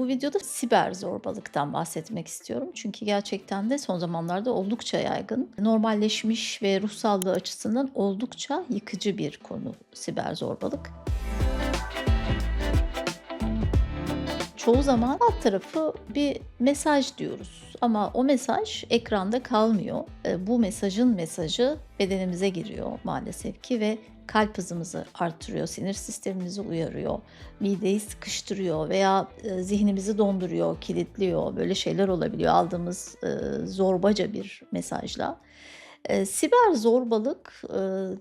Bu videoda siber zorbalıktan bahsetmek istiyorum. Çünkü gerçekten de son zamanlarda oldukça yaygın. Normalleşmiş ve ruh sağlığı açısından oldukça yıkıcı bir konu siber zorbalık. Çoğu zaman alt tarafı bir mesaj diyoruz ama o mesaj ekranda kalmıyor. E, Bu mesajın mesajı bedenimize giriyor maalesef ki ve kalp hızımızı artırıyor, sinir sistemimizi uyarıyor, mideyi sıkıştırıyor veya e, zihnimizi donduruyor, kilitliyor. Böyle şeyler olabiliyor aldığımız e, zorbaca bir mesajla. Siber zorbalık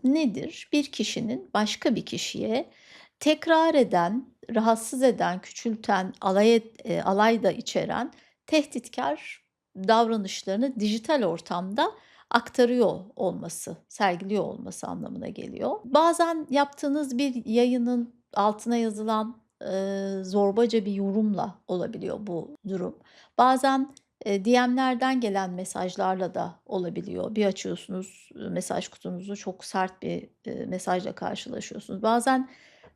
nedir? Bir kişinin başka bir kişiye tekrar eden, rahatsız eden, küçülten, alay, et- e, alay da içeren tehditkar davranışlarını dijital ortamda aktarıyor olması, sergiliyor olması anlamına geliyor. Bazen yaptığınız bir yayının altına yazılan e, zorbaca bir yorumla olabiliyor bu durum. Bazen e, DM'lerden gelen mesajlarla da olabiliyor. Bir açıyorsunuz e, mesaj kutunuzu çok sert bir e, mesajla karşılaşıyorsunuz. Bazen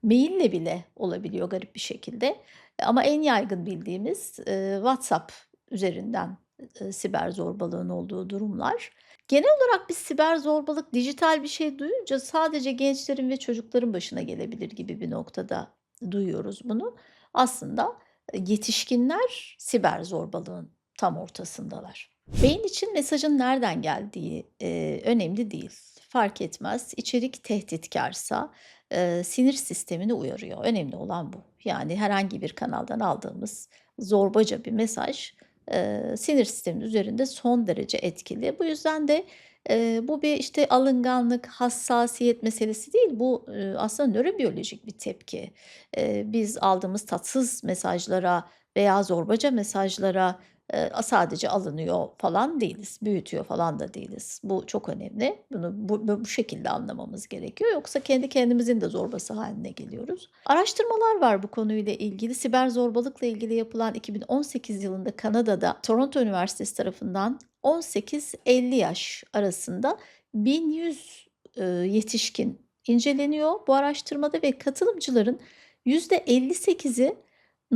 maille bile olabiliyor garip bir şekilde. Ama en yaygın bildiğimiz e, WhatsApp üzerinden e, siber zorbalığın olduğu durumlar. Genel olarak biz siber zorbalık dijital bir şey duyunca sadece gençlerin ve çocukların başına gelebilir gibi bir noktada duyuyoruz bunu. Aslında e, yetişkinler siber zorbalığın tam ortasındalar. Beyin için mesajın nereden geldiği e, önemli değil. Fark etmez. İçerik tehditkarsa e, sinir sistemini uyarıyor. Önemli olan bu. Yani herhangi bir kanaldan aldığımız zorbaca bir mesaj e, sinir sisteminin üzerinde son derece etkili. Bu yüzden de e, bu bir işte alınganlık, hassasiyet meselesi değil. Bu e, aslında nörobiyolojik bir tepki. E, biz aldığımız tatsız mesajlara veya zorbaca mesajlara sadece alınıyor falan değiliz. Büyütüyor falan da değiliz. Bu çok önemli. Bunu bu, bu şekilde anlamamız gerekiyor. Yoksa kendi kendimizin de zorbası haline geliyoruz. Araştırmalar var bu konuyla ilgili. Siber zorbalıkla ilgili yapılan 2018 yılında Kanada'da Toronto Üniversitesi tarafından 18-50 yaş arasında 1100 e, yetişkin inceleniyor bu araştırmada ve katılımcıların %58'i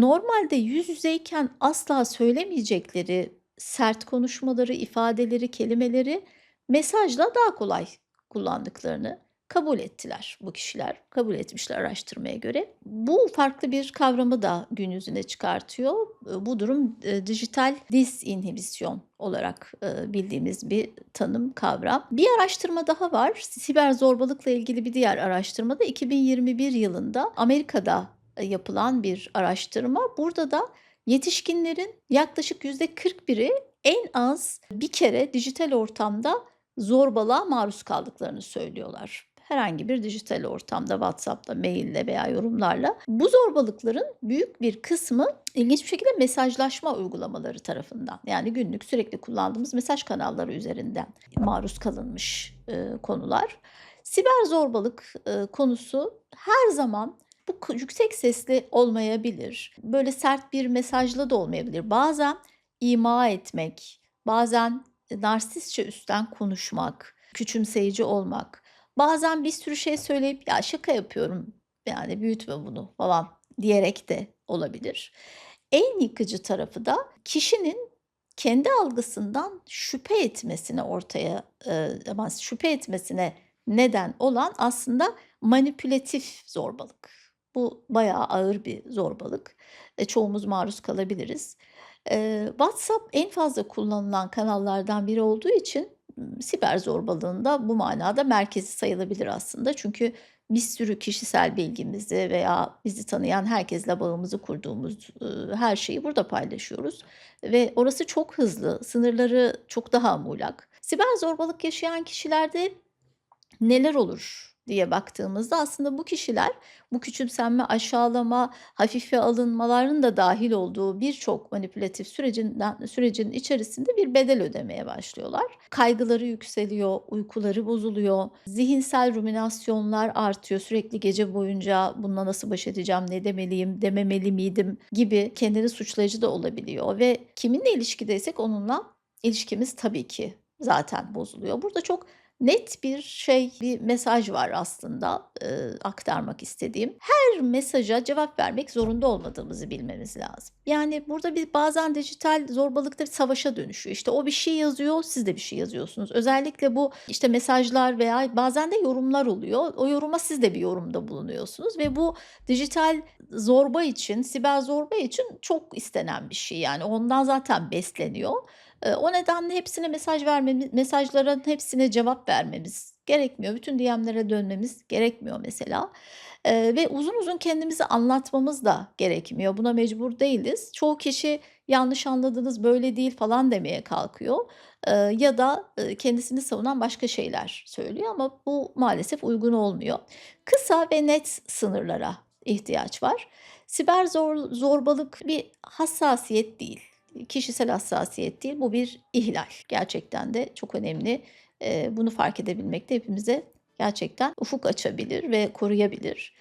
normalde yüz yüzeyken asla söylemeyecekleri sert konuşmaları, ifadeleri, kelimeleri mesajla daha kolay kullandıklarını kabul ettiler bu kişiler. Kabul etmişler araştırmaya göre. Bu farklı bir kavramı da gün yüzüne çıkartıyor. E, Bu durum e, dijital disinhibisyon olarak e, bildiğimiz bir tanım kavram. Bir araştırma daha var. Siber zorbalıkla ilgili bir diğer araştırmada 2021 yılında Amerika'da yapılan bir araştırma. Burada da yetişkinlerin yaklaşık %41'i en az bir kere dijital ortamda zorbalığa maruz kaldıklarını söylüyorlar. Herhangi bir dijital ortamda, WhatsApp'ta, maille veya yorumlarla. Bu zorbalıkların büyük bir kısmı ilginç bir şekilde mesajlaşma uygulamaları tarafından. Yani günlük sürekli kullandığımız mesaj kanalları üzerinden maruz kalınmış e, konular. Siber zorbalık e, konusu her zaman bu yüksek sesli olmayabilir. Böyle sert bir mesajla da olmayabilir. Bazen ima etmek, bazen narsistçe üstten konuşmak, küçümseyici olmak. Bazen bir sürü şey söyleyip ya şaka yapıyorum yani büyütme bunu falan diyerek de olabilir. En yıkıcı tarafı da kişinin kendi algısından şüphe etmesine ortaya e, şüphe etmesine neden olan aslında manipülatif zorbalık. Bu bayağı ağır bir zorbalık. E, çoğumuz maruz kalabiliriz. Eee, WhatsApp en fazla kullanılan kanallardan biri olduğu için, siber zorbalığın da bu manada merkezi sayılabilir aslında. Çünkü bir sürü kişisel bilgimizi veya bizi tanıyan herkesle bağımızı kurduğumuz, ııı, her şeyi burada paylaşıyoruz ve orası çok hızlı, sınırları çok daha muğlak. Siber zorbalık yaşayan kişilerde neler olur diye baktığımızda aslında bu kişiler bu küçümsenme, aşağılama, hafife alınmaların da dahil olduğu birçok manipülatif sürecinden sürecin içerisinde bir bedel ödemeye başlıyorlar. Kaygıları yükseliyor, uykuları bozuluyor, zihinsel ruminasyonlar artıyor. Sürekli gece boyunca bununla nasıl baş edeceğim, ne demeliyim, dememeli miydim gibi kendini suçlayıcı da olabiliyor ve kiminle ilişkideysek onunla ilişkimiz tabii ki zaten bozuluyor. Burada çok net bir şey, bir mesaj var aslında, eee, aktarmak istediğim. Her mesaja cevap vermek zorunda olmadığımızı bilmemiz lazım. Yani burada bir bazen dijital zorbalıkta bir savaşa dönüşüyor. İşte o bir şey yazıyor, siz de bir şey yazıyorsunuz. Özellikle bu, işte, mesajlar veya bazen de yorumlar oluyor. O yoruma siz de bir yorumda bulunuyorsunuz ve bu dijital zorba için, siber zorba için çok istenen bir şey. Yani ondan zaten besleniyor. O nedenle hepsine mesaj vermemiz mesajların hepsine cevap vermemiz gerekmiyor. Bütün DM'lere dönmemiz gerekmiyor mesela. Ve uzun uzun kendimizi anlatmamız da gerekmiyor. Buna mecbur değiliz. Çoğu kişi yanlış anladınız, böyle değil falan demeye kalkıyor. Ya da, kendisini savunan başka şeyler söylüyor ama bu maalesef uygun olmuyor. Kısa ve net sınırlara ihtiyaç var. Siber zor zorbalık bir hassasiyet değil, kişisel hassasiyet değil, bu bir ihlal. Gerçekten de çok önemli. Bunu fark edebilmek de hepimize gerçekten ufuk açabilir ve koruyabilir.